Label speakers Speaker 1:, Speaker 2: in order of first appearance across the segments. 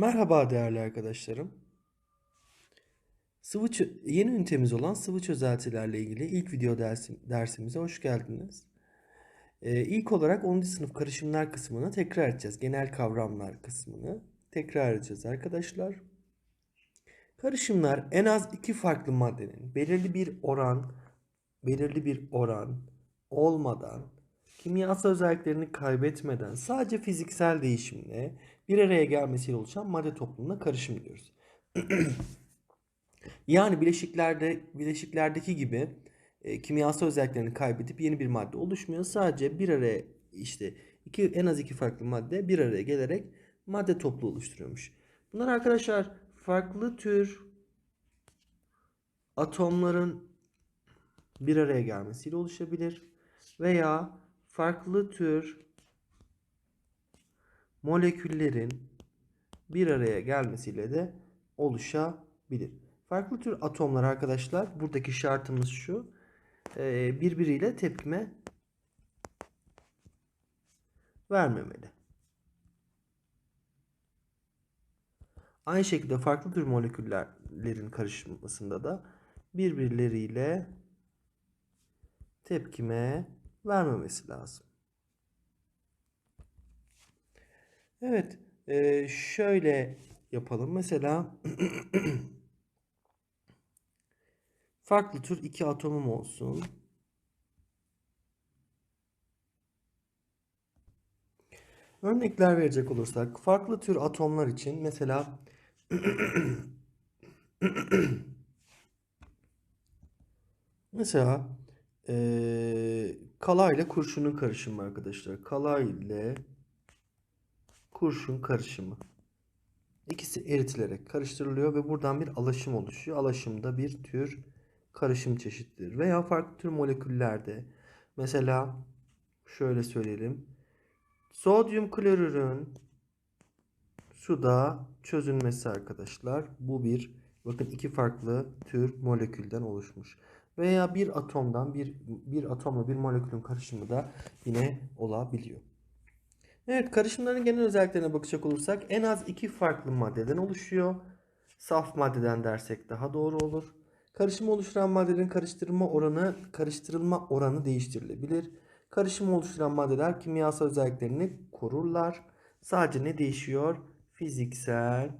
Speaker 1: Merhaba değerli arkadaşlarım. Sıvı yeni ünitemiz olan sıvı çözeltilerle ilgili ilk video dersim, dersimize hoş geldiniz. Ee, ilk olarak 10. sınıf karışımlar kısmını tekrar edeceğiz. Genel kavramlar kısmını tekrar edeceğiz arkadaşlar. Karışımlar en az iki farklı maddenin belirli bir oran, belirli bir oran olmadan, kimyasal özelliklerini kaybetmeden sadece fiziksel değişimle bir araya gelmesiyle oluşan madde toplumuna karışım diyoruz. Yani bileşiklerde bileşiklerdeki gibi e, kimyasal özelliklerini kaybedip yeni bir madde oluşmuyor. Sadece bir araya işte iki en az iki farklı madde bir araya gelerek madde toplu oluşturuyormuş. Bunlar arkadaşlar farklı tür atomların bir araya gelmesiyle oluşabilir veya farklı tür moleküllerin bir araya gelmesiyle de oluşabilir. Farklı tür atomlar arkadaşlar buradaki şartımız şu e, birbiriyle tepkime vermemeli. Aynı şekilde farklı tür moleküllerin karışmasında da birbirleriyle tepkime vermemesi lazım. Evet, e, şöyle yapalım. Mesela farklı tür iki atomum olsun. Örnekler verecek olursak farklı tür atomlar için mesela mesela eee kala ile kurşunun karışımı arkadaşlar. Kala ile kurşun karışımı. İkisi eritilerek karıştırılıyor ve buradan bir alaşım oluşuyor. Alaşım da bir tür karışım çeşididir. Veya farklı tür moleküllerde mesela şöyle söyleyelim. Sodyum klorürün suda çözünmesi arkadaşlar. Bu bir bakın iki farklı tür molekülden oluşmuş. Veya bir atomdan bir bir atomla bir molekülün karışımı da yine olabiliyor. Evet karışımların genel özelliklerine bakacak olursak en az iki farklı maddeden oluşuyor. Saf maddeden dersek daha doğru olur. Karışımı oluşturan maddelerin karıştırma oranı karıştırılma oranı değiştirilebilir. Karışımı oluşturan maddeler kimyasal özelliklerini korurlar. Sadece ne değişiyor? Fiziksel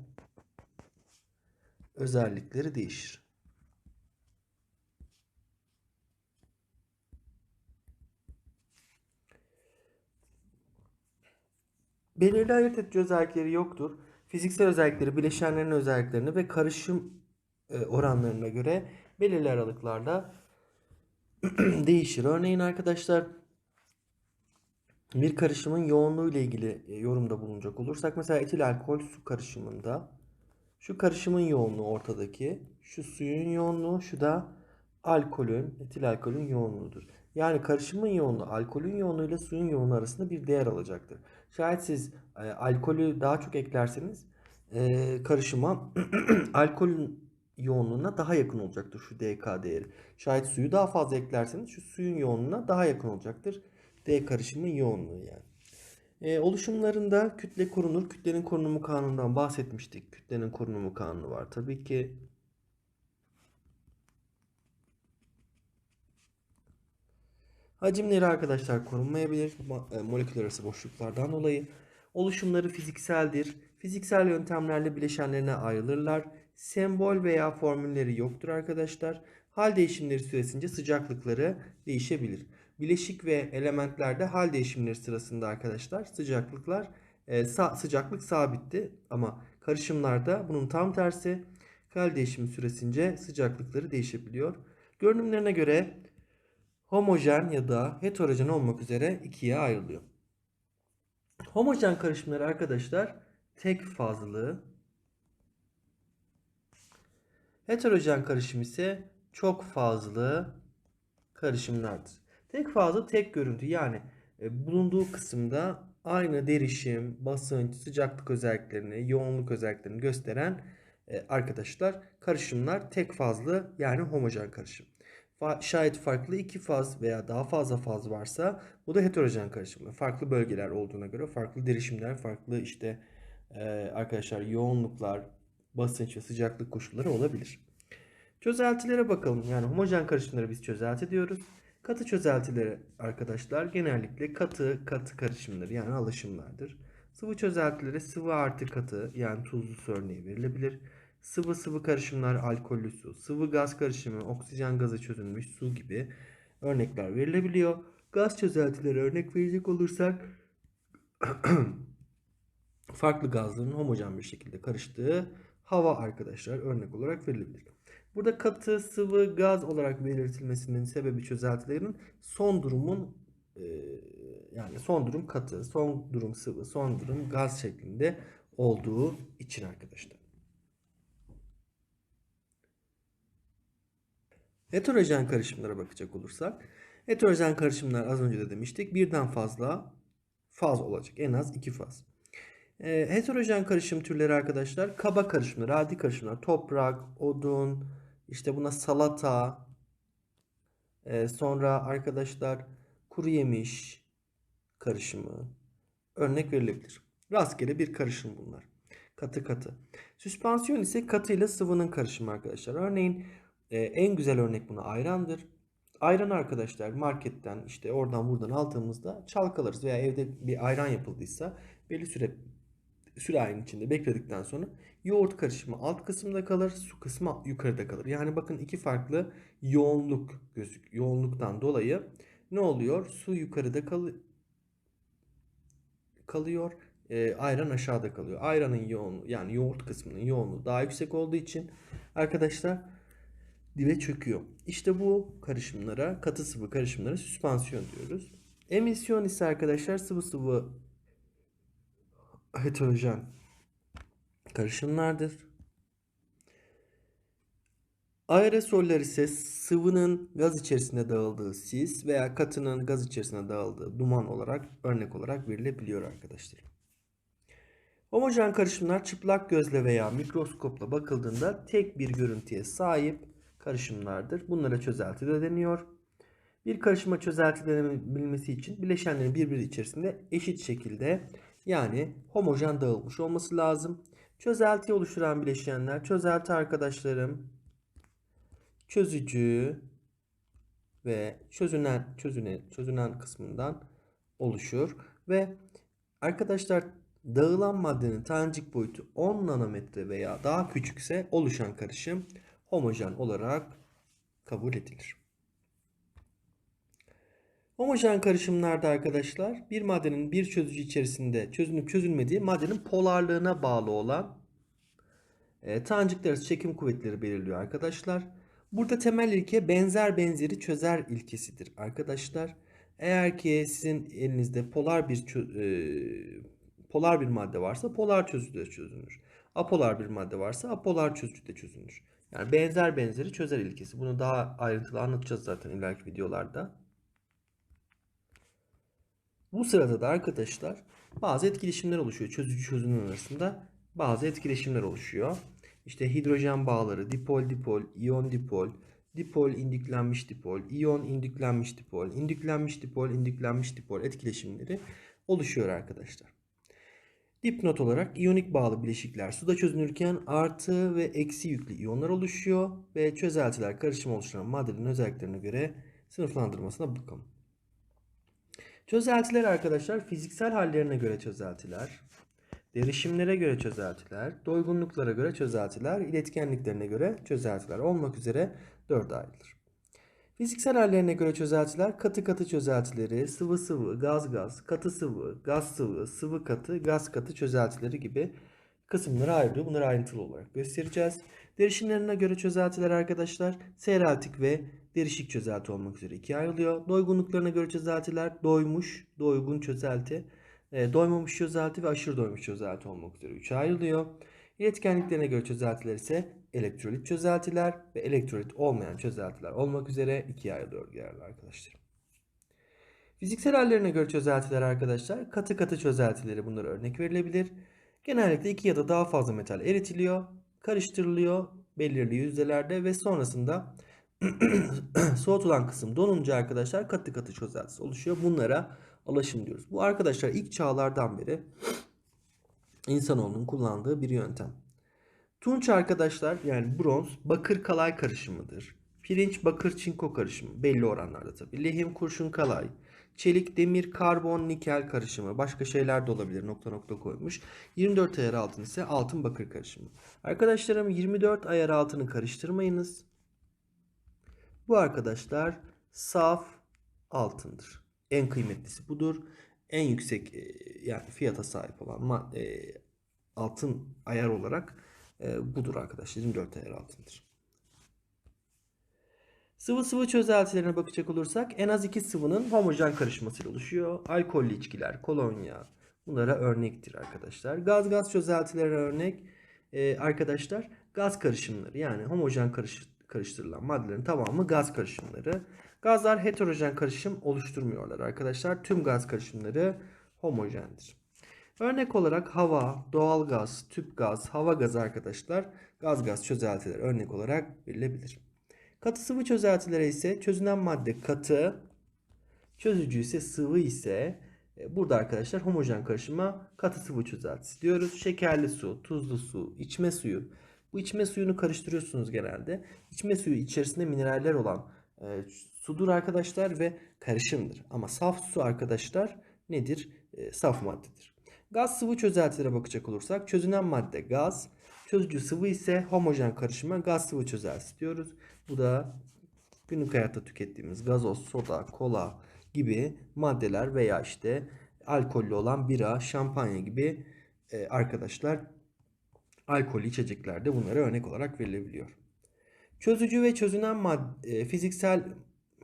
Speaker 1: özellikleri değişir. Belirli ayırt edici özellikleri yoktur. Fiziksel özellikleri bileşenlerin özelliklerini ve karışım e, oranlarına göre belirli aralıklarla değişir. Örneğin arkadaşlar bir karışımın yoğunluğu ile ilgili e, yorumda bulunacak olursak mesela etil alkol su karışımında şu karışımın yoğunluğu ortadaki, şu suyun yoğunluğu, şu da alkolün, etil alkolün yoğunluğudur. Yani karışımın yoğunluğu alkolün yoğunluğu ile suyun yoğunluğu arasında bir değer alacaktır. Şayet siz e, alkolü daha çok eklerseniz e, karışıma alkolün yoğunluğuna daha yakın olacaktır şu dk değeri. Şayet suyu daha fazla eklerseniz şu suyun yoğunluğuna daha yakın olacaktır. D karışımın yoğunluğu yani. E, oluşumlarında kütle korunur. Kütlenin korunumu kanunundan bahsetmiştik. Kütlenin korunumu kanunu var. Tabii ki hacimleri arkadaşlar korunmayabilir. e, Molekül arası boşluklardan dolayı. Oluşumları fizikseldir. Fiziksel yöntemlerle bileşenlerine ayrılırlar. Sembol veya formülleri yoktur arkadaşlar. Hal değişimleri süresince sıcaklıkları değişebilir. Bileşik ve elementlerde hal değişimleri sırasında arkadaşlar sıcaklıklar e, sa- sıcaklık sabitti ama karışımlarda bunun tam tersi hal değişimi süresince sıcaklıkları değişebiliyor. Görünümlerine göre homojen ya da heterojen olmak üzere ikiye ayrılıyor. Homojen karışımlar arkadaşlar tek fazlı. Heterojen karışım ise çok fazlı karışımlardır. Tek fazla tek görüntü yani e, bulunduğu kısımda aynı derişim, basınç, sıcaklık özelliklerini, yoğunluk özelliklerini gösteren e, arkadaşlar karışımlar tek fazlı yani homojen karışım. Şayet farklı iki faz veya daha fazla faz varsa bu da heterojen karışım. Farklı bölgeler olduğuna göre farklı derişimler, farklı işte e, arkadaşlar yoğunluklar, basınç ve sıcaklık koşulları olabilir. Çözeltilere bakalım. Yani homojen karışımları biz çözelti diyoruz. Katı çözeltileri arkadaşlar genellikle katı katı karışımları yani alaşımlardır. Sıvı çözeltilere sıvı artı katı yani tuzlu örneği verilebilir. Sıvı sıvı karışımlar alkollü su, sıvı gaz karışımı oksijen gazı çözülmüş su gibi örnekler verilebiliyor. Gaz çözeltileri örnek verecek olursak farklı gazların homojen bir şekilde karıştığı hava arkadaşlar örnek olarak verilebilir. Burada katı, sıvı, gaz olarak belirtilmesinin sebebi çözeltilerin son durumun e, yani son durum katı, son durum sıvı, son durum gaz şeklinde olduğu için arkadaşlar. Heterojen karışımlara bakacak olursak, heterojen karışımlar az önce de demiştik birden fazla faz olacak. En az iki faz. E, heterojen karışım türleri arkadaşlar kaba karışımlar, adi karışımlar, toprak, odun, işte buna salata, e, sonra arkadaşlar kuru yemiş karışımı örnek verilebilir. Rastgele bir karışım bunlar. Katı katı. Süspansiyon ise katı ile sıvının karışımı arkadaşlar. Örneğin e, en güzel örnek buna ayrandır. Ayran arkadaşlar marketten işte oradan buradan aldığımızda çalkalarız veya evde bir ayran yapıldıysa belli süre ayın içinde bekledikten sonra yoğurt karışımı alt kısımda kalır, su kısmı yukarıda kalır. Yani bakın iki farklı yoğunluk gözük yoğunluktan dolayı ne oluyor? Su yukarıda kal kalıyor, e, ayran aşağıda kalıyor. Ayranın yoğunluğu yani yoğurt kısmının yoğunluğu daha yüksek olduğu için arkadaşlar dibe çöküyor. İşte bu karışımlara, katı sıvı karışımlara süspansiyon diyoruz. Emisyon ise arkadaşlar sıvı sıvı heterojen karışımlardır. Aerosoller ise sıvının gaz içerisinde dağıldığı sis veya katının gaz içerisinde dağıldığı duman olarak örnek olarak verilebiliyor arkadaşlar. Homojen karışımlar çıplak gözle veya mikroskopla bakıldığında tek bir görüntüye sahip karışımlardır. Bunlara çözelti de deniyor. Bir karışıma çözelti denebilmesi için bileşenlerin birbiri içerisinde eşit şekilde yani homojen dağılmış olması lazım. Çözelti oluşturan bileşenler çözelti arkadaşlarım çözücü ve çözünen çözünen çözünen kısmından oluşur ve arkadaşlar dağılan maddenin tanecik boyutu 10 nanometre veya daha küçükse oluşan karışım homojen olarak kabul edilir. Homojen karışımlarda arkadaşlar bir maddenin bir çözücü içerisinde çözünüp çözülmediği maddenin polarlığına bağlı olan e, tanecikler çekim kuvvetleri belirliyor arkadaşlar. Burada temel ilke benzer benzeri çözer ilkesidir arkadaşlar. Eğer ki sizin elinizde polar bir e, polar bir madde varsa polar çözücüde çözünür. Apolar bir madde varsa apolar çözücüde çözünür. Yani benzer benzeri çözer ilkesi. Bunu daha ayrıntılı anlatacağız zaten ileriki videolarda. Bu sırada da arkadaşlar bazı etkileşimler oluşuyor. Çözücü çözünür arasında bazı etkileşimler oluşuyor. İşte hidrojen bağları, dipol dipol, iyon dipol, dipol indüklenmiş dipol, iyon indüklenmiş dipol, indüklenmiş dipol, indüklenmiş dipol etkileşimleri oluşuyor arkadaşlar. Dipnot olarak iyonik bağlı bileşikler suda çözünürken artı ve eksi yüklü iyonlar oluşuyor ve çözeltiler karışım oluşturan maddelerin özelliklerine göre sınıflandırmasına bakalım. Çözeltiler arkadaşlar fiziksel hallerine göre çözeltiler, derişimlere göre çözeltiler, doygunluklara göre çözeltiler, iletkenliklerine göre çözeltiler olmak üzere dörde ayrılır. Fiziksel hallerine göre çözeltiler katı katı çözeltileri, sıvı sıvı, gaz gaz, katı sıvı, gaz sıvı, sıvı katı, gaz katı çözeltileri gibi kısımlara ayrılıyor. Bunları ayrıntılı olarak göstereceğiz. Derişimlerine göre çözeltiler arkadaşlar seyreltik ve derişik çözelti olmak üzere ikiye ayrılıyor. Doygunluklarına göre çözeltiler doymuş, doygun çözelti, e, doymamış çözelti ve aşırı doymuş çözelti olmak üzere üçe ayrılıyor. İletkenliklerine göre çözeltiler ise elektrolit çözeltiler ve elektrolit olmayan çözeltiler olmak üzere ikiye ayrılıyor değerli arkadaşlar. Fiziksel hallerine göre çözeltiler arkadaşlar katı katı çözeltileri bunlara örnek verilebilir. Genellikle iki ya da daha fazla metal eritiliyor, karıştırılıyor belirli yüzdelerde ve sonrasında soğutulan kısım donunca arkadaşlar katı katı çözeltisi oluşuyor. Bunlara alaşım diyoruz. Bu arkadaşlar ilk çağlardan beri insanoğlunun kullandığı bir yöntem. Tunç arkadaşlar yani bronz bakır kalay karışımıdır. Pirinç bakır çinko karışımı belli oranlarda tabii. Lehim kurşun kalay. Çelik demir karbon nikel karışımı. Başka şeyler de olabilir nokta nokta koymuş. 24 ayar altın ise altın bakır karışımı. Arkadaşlarım 24 ayar altını karıştırmayınız. Bu arkadaşlar saf altındır. En kıymetlisi budur. En yüksek e, yani fiyata sahip olan e, altın ayar olarak e, budur arkadaşlar. 24 ayar altındır. Sıvı sıvı çözeltilerine bakacak olursak en az iki sıvının homojen karışmasıyla oluşuyor. Alkollü içkiler, kolonya bunlara örnektir arkadaşlar. Gaz gaz çözeltilerine örnek e, arkadaşlar gaz karışımları yani homojen karış, karıştırılan maddelerin tamamı gaz karışımları. Gazlar heterojen karışım oluşturmuyorlar arkadaşlar. Tüm gaz karışımları homojendir. Örnek olarak hava, doğal gaz, tüp gaz, hava gazı arkadaşlar gaz gaz çözeltiler örnek olarak verilebilir. Katı sıvı çözeltilere ise çözünen madde katı, çözücü ise sıvı ise e, burada arkadaşlar homojen karışıma katı sıvı çözeltisi diyoruz. Şekerli su, tuzlu su, içme suyu. Bu içme suyunu karıştırıyorsunuz genelde. İçme suyu içerisinde mineraller olan e, sudur arkadaşlar ve karışımdır. Ama saf su arkadaşlar nedir? E, saf maddedir. Gaz sıvı çözeltilere bakacak olursak çözünen madde gaz, çözücü sıvı ise homojen karışıma gaz sıvı çözeltisi diyoruz. Bu da günlük hayatta tükettiğimiz gazoz, soda, kola gibi maddeler veya işte alkollü olan bira, şampanya gibi e, arkadaşlar alkollü içeceklerde bunlara örnek olarak verilebiliyor. Çözücü ve çözünen madde, fiziksel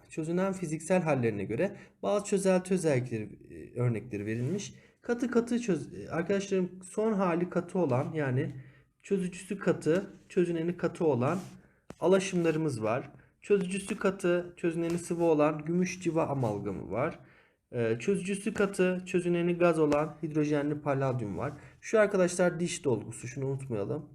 Speaker 1: çözünen fiziksel hallerine göre bazı çözelti özellikleri e, örnekleri verilmiş. Katı katı çöz arkadaşlarım son hali katı olan yani çözücüsü katı, çözüneni katı olan alaşımlarımız var. Çözücüsü katı, çözüneni sıvı olan gümüş civa amalgamı var. Ee, çözücüsü katı, çözüneni gaz olan hidrojenli paladyum var. Şu arkadaşlar diş dolgusu, şunu unutmayalım.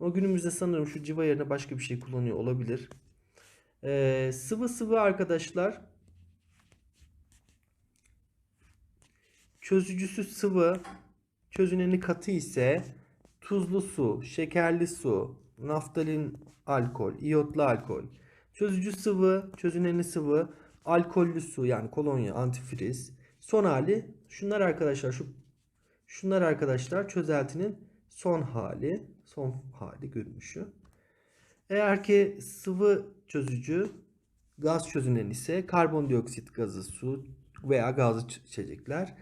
Speaker 1: O günümüzde sanırım şu civa yerine başka bir şey kullanıyor olabilir. Ee, sıvı sıvı arkadaşlar. Çözücüsü sıvı, çözüneni katı ise tuzlu su, şekerli su, naftalin alkol, iyotlu alkol. Çözücü sıvı, çözüneni sıvı, alkollü su yani kolonya, antifriz. Son hali şunlar arkadaşlar şu şunlar arkadaşlar çözeltinin son hali, son hali görünüşü. Eğer ki sıvı çözücü gaz çözünen ise karbondioksit gazı, su veya gazlı içecekler.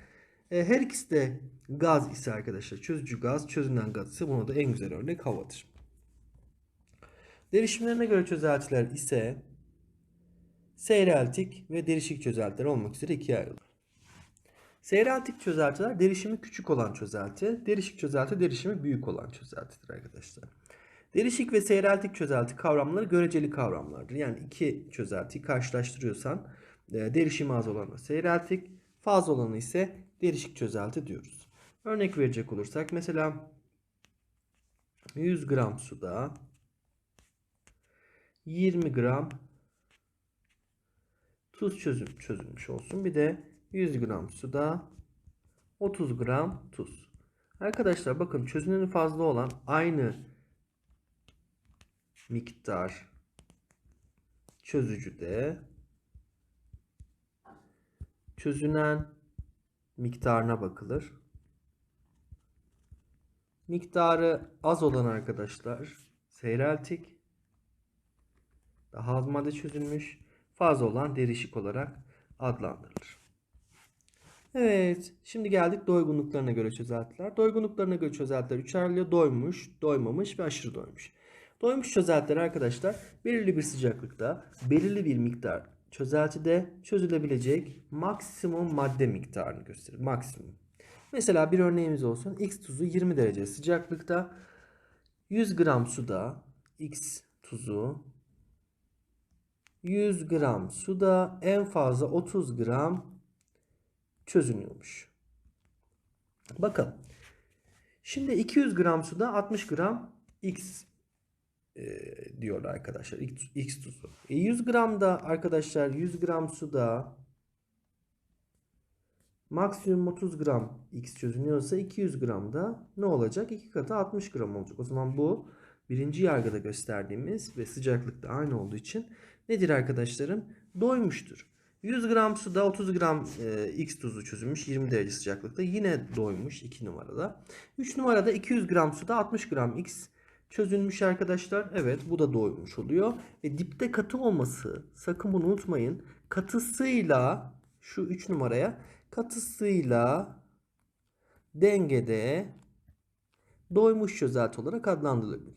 Speaker 1: E, her ikisi de gaz ise arkadaşlar çözücü gaz, çözünen gaz ise buna da en güzel örnek havadır. Derişimlerine göre çözeltiler ise seyreltik ve derişik çözeltiler olmak üzere ikiye ayrılır. Seyreltik çözeltiler derişimi küçük olan çözelti, derişik çözelti derişimi büyük olan çözeltidir arkadaşlar. Derişik ve seyreltik çözelti kavramları göreceli kavramlardır. Yani iki çözeltiyi karşılaştırıyorsan e, derişimi az olanı seyreltik, fazla olanı ise derişik çözelti diyoruz. Örnek verecek olursak mesela 100 gram suda 20 gram tuz çözüm, çözülmüş olsun. Bir de 100 gram suda 30 gram tuz. Arkadaşlar bakın çözüneni fazla olan aynı miktar çözücüde çözünen miktarına bakılır. Miktarı az olan arkadaşlar seyreltik. Daha az madde çözülmüş. Fazla olan derişik olarak adlandırılır. Evet, şimdi geldik doygunluklarına göre çözeltiler. Doygunluklarına göre çözeltiler üçer ayrılıyor. Doymuş, doymamış ve aşırı doymuş. Doymuş çözeltiler arkadaşlar belirli bir sıcaklıkta belirli bir miktar çözeltide çözülebilecek maksimum madde miktarını gösterir. Maksimum. Mesela bir örneğimiz olsun. X tuzu 20 derece sıcaklıkta 100 gram suda X tuzu 100 gram suda en fazla 30 gram çözünüyormuş. Bakın. Şimdi 200 gram suda 60 gram X e, diyorlar arkadaşlar. X, tuzu. E 100 gram da arkadaşlar 100 gram suda maksimum 30 gram x çözünüyorsa 200 gram da ne olacak? 2 katı 60 gram olacak. O zaman bu birinci yargıda gösterdiğimiz ve sıcaklıkta aynı olduğu için nedir arkadaşlarım? Doymuştur. 100 gram suda 30 gram e, x tuzu çözülmüş 20 derece sıcaklıkta. Yine doymuş 2 numarada. 3 numarada 200 gram suda 60 gram x çözülmüş arkadaşlar. Evet bu da doymuş oluyor. Ve dipte katı olması sakın bunu unutmayın. Katısıyla şu 3 numaraya katısıyla dengede doymuş çözelti olarak adlandırılabilir.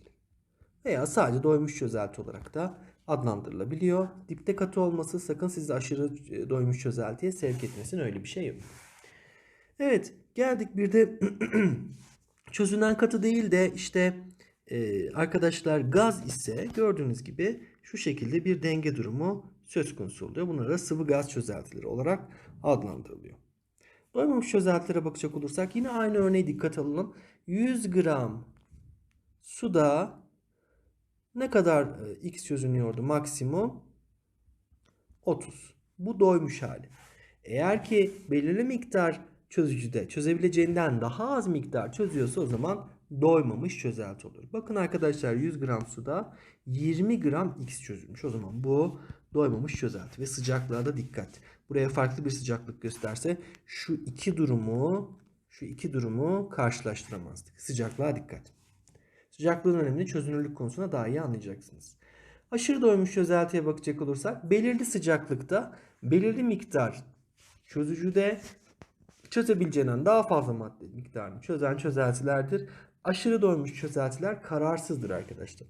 Speaker 1: Veya sadece doymuş çözelti olarak da adlandırılabiliyor. Dipte katı olması sakın sizi aşırı e, doymuş çözeltiye sevk etmesin. Öyle bir şey yok. Evet geldik bir de çözünen katı değil de işte e, arkadaşlar gaz ise gördüğünüz gibi şu şekilde bir denge durumu söz konusu oluyor. Bunlara sıvı gaz çözeltileri olarak adlandırılıyor. Doymamış çözeltilere bakacak olursak yine aynı örneğe dikkat alalım. 100 gram suda ne kadar e, x çözünüyordu maksimum? 30. Bu doymuş hali. Eğer ki belirli miktar çözücüde çözebileceğinden daha az miktar çözüyorsa o zaman doymamış çözelti olur. Bakın arkadaşlar 100 gram suda 20 gram x çözülmüş. O zaman bu doymamış çözelti ve sıcaklığa da dikkat. Buraya farklı bir sıcaklık gösterse şu iki durumu şu iki durumu karşılaştıramazdık. Sıcaklığa dikkat. Sıcaklığın önemini çözünürlük konusunda daha iyi anlayacaksınız. Aşırı doymuş çözeltiye bakacak olursak belirli sıcaklıkta belirli miktar çözücüde çözebileceğinden daha fazla madde miktarını çözen çözeltilerdir. Aşırı doymuş çözeltiler kararsızdır arkadaşlar.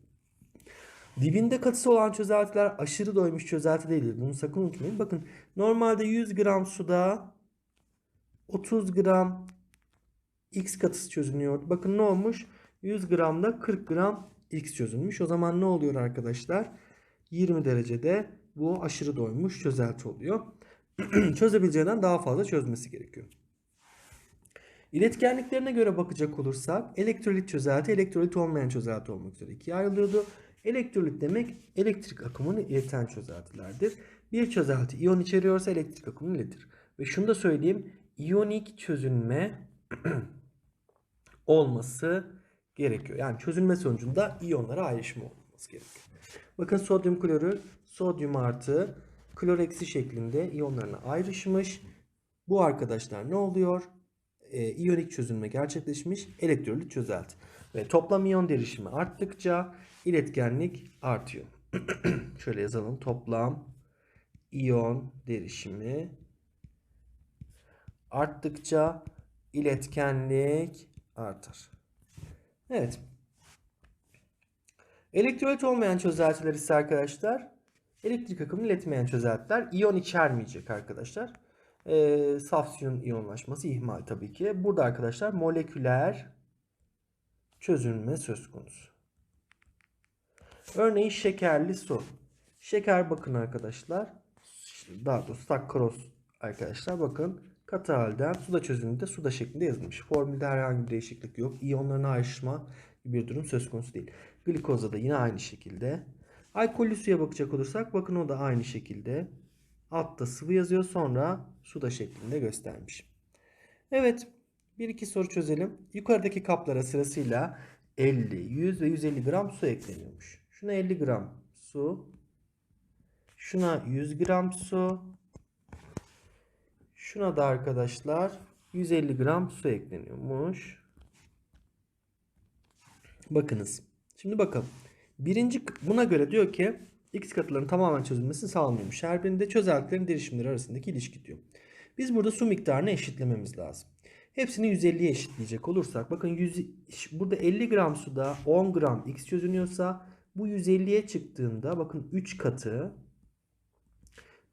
Speaker 1: Dibinde katısı olan çözeltiler aşırı doymuş çözelti değildir. Bunu sakın unutmayın. Bakın normalde 100 gram suda 30 gram x katısı çözünüyordu. Bakın ne olmuş? 100 gramda 40 gram x çözülmüş. O zaman ne oluyor arkadaşlar? 20 derecede bu aşırı doymuş çözelti oluyor. Çözebileceğinden daha fazla çözmesi gerekiyor. İletkenliklerine göre bakacak olursak elektrolit çözelti, elektrolit olmayan çözelti olmak üzere ikiye ayrılıyordu. Elektrolit demek elektrik akımını ileten çözeltilerdir. Bir çözelti iyon içeriyorsa elektrik akımını iletir. Ve şunu da söyleyeyim. iyonik çözünme olması gerekiyor. Yani çözülme sonucunda iyonlara ayrışma olması gerekiyor. Bakın sodyum klorür, sodyum artı, klor eksi şeklinde iyonlarına ayrışmış. Bu arkadaşlar ne oluyor? E, iyonik çözünme gerçekleşmiş elektrolit çözelti. Ve toplam iyon derişimi arttıkça iletkenlik artıyor. Şöyle yazalım. Toplam iyon derişimi arttıkça iletkenlik artar. Evet. Elektrolit olmayan çözeltiler ise arkadaşlar elektrik akımını iletmeyen çözeltiler iyon içermeyecek arkadaşlar e, saf suyun iyonlaşması ihmal tabii ki. Burada arkadaşlar moleküler çözünme söz konusu. Örneğin şekerli su. Şeker bakın arkadaşlar. Daha doğrusu sakkaroz arkadaşlar bakın katı halden suda çözünürlükte suda şeklinde yazılmış. Formülde herhangi bir değişiklik yok. İyonlarına ayrışma bir durum söz konusu değil. Glikozda da yine aynı şekilde. Alkollü suya bakacak olursak bakın o da aynı şekilde. Altta sıvı yazıyor sonra suda şeklinde göstermiş. Evet bir iki soru çözelim. Yukarıdaki kaplara sırasıyla 50, 100 ve 150 gram su ekleniyormuş. Şuna 50 gram su. Şuna 100 gram su. Şuna da arkadaşlar 150 gram su ekleniyormuş. Bakınız. Şimdi bakalım. Birinci buna göre diyor ki x katıların tamamen çözülmesi sağlanıyormuş. Her birinde çözeltilerin derişimleri arasındaki ilişki diyor. Biz burada su miktarını eşitlememiz lazım. Hepsini 150'ye eşitleyecek olursak bakın 100, burada 50 gram suda 10 gram x çözünüyorsa bu 150'ye çıktığında bakın 3 katı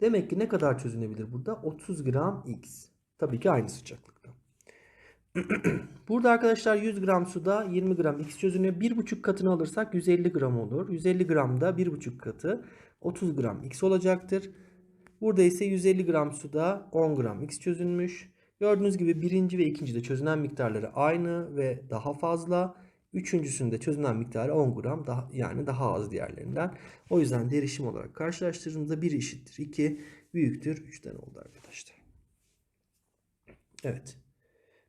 Speaker 1: demek ki ne kadar çözünebilir burada? 30 gram x. Tabii ki aynı sıcaklıkta. Burada arkadaşlar 100 gram suda 20 gram x çözünüyor. 1,5 katını alırsak 150 gram olur. 150 gramda 1,5 katı 30 gram x olacaktır. Burada ise 150 gram suda 10 gram x çözünmüş. Gördüğünüz gibi birinci ve ikinci de çözünen miktarları aynı ve daha fazla. Üçüncüsünde çözünen miktarı 10 gram daha, yani daha az diğerlerinden. O yüzden derişim olarak karşılaştırdığımızda 1 eşittir 2 büyüktür 3'ten oldu arkadaşlar. Evet.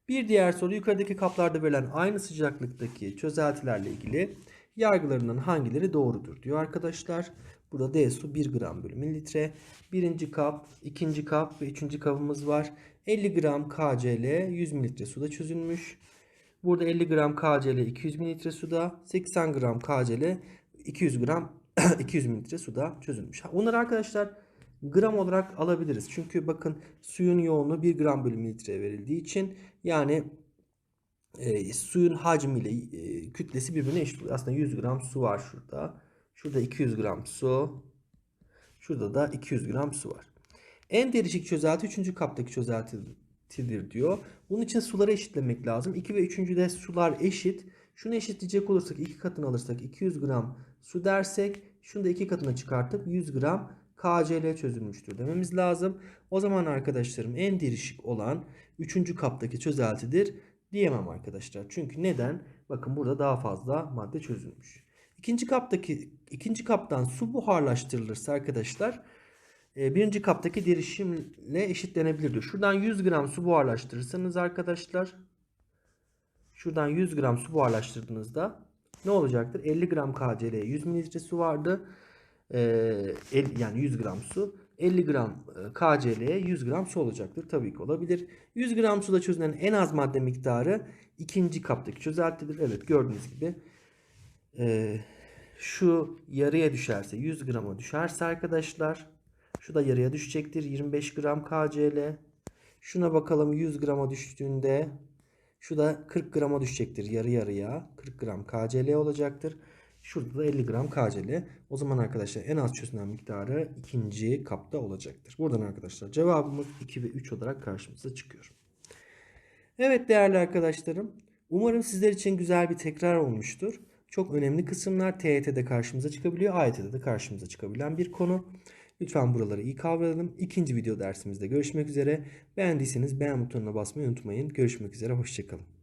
Speaker 1: Bir diğer soru yukarıdaki kaplarda verilen aynı sıcaklıktaki çözeltilerle ilgili yargılarından hangileri doğrudur diyor arkadaşlar. Burada D su 1 gram bölü mililitre. Birinci kap, ikinci kap ve üçüncü kabımız var. 50 gram KCl 100 mililitre suda çözülmüş. Burada 50 gram KCl 200 mililitre suda, 80 gram KCl 200 gram 200 mililitre suda çözülmüş. Onları arkadaşlar gram olarak alabiliriz. Çünkü bakın suyun yoğunluğu 1 gram bölü mililitre verildiği için yani e, suyun hacmiyle e, kütlesi birbirine eşit oluyor. Aslında 100 gram su var şurada. Şurada 200 gram su. Şurada da 200 gram su var. En derişik çözelti 3. kaptaki çözeltidir diyor. Bunun için suları eşitlemek lazım. 2 ve 3. de sular eşit. Şunu eşitleyecek olursak 2 katını alırsak 200 gram su dersek şunu da 2 katına çıkartıp 100 gram KCl çözülmüştür dememiz lazım. O zaman arkadaşlarım en derişik olan 3. kaptaki çözeltidir diyemem arkadaşlar. Çünkü neden? Bakın burada daha fazla madde çözülmüş. İkinci kaptaki ikinci kaptan su buharlaştırılırsa arkadaşlar e, birinci kaptaki derişimle eşitlenebilir diyor. Şuradan 100 gram su buharlaştırırsanız arkadaşlar şuradan 100 gram su buharlaştırdığınızda ne olacaktır? 50 gram KCl 100 mililitre su vardı. E, el- yani 100 gram su. 50 gram KCl'ye 100 gram su olacaktır. Tabii ki olabilir. 100 gram suda çözünen en az madde miktarı ikinci kaptaki çözeltidir. Evet gördüğünüz gibi e, şu yarıya düşerse 100 grama düşerse arkadaşlar şu da yarıya düşecektir 25 gram KCl. Şuna bakalım 100 grama düştüğünde şu da 40 grama düşecektir yarı yarıya 40 gram KCl olacaktır. Şurada da 50 gram KCl. O zaman arkadaşlar en az çözünen miktarı ikinci kapta olacaktır. Buradan arkadaşlar cevabımız 2 ve 3 olarak karşımıza çıkıyor. Evet değerli arkadaşlarım. Umarım sizler için güzel bir tekrar olmuştur. Çok önemli kısımlar TYT'de karşımıza çıkabiliyor. AYT'de de karşımıza çıkabilen bir konu. Lütfen buraları iyi kavrayalım. İkinci video dersimizde görüşmek üzere. Beğendiyseniz beğen butonuna basmayı unutmayın. Görüşmek üzere. Hoşçakalın.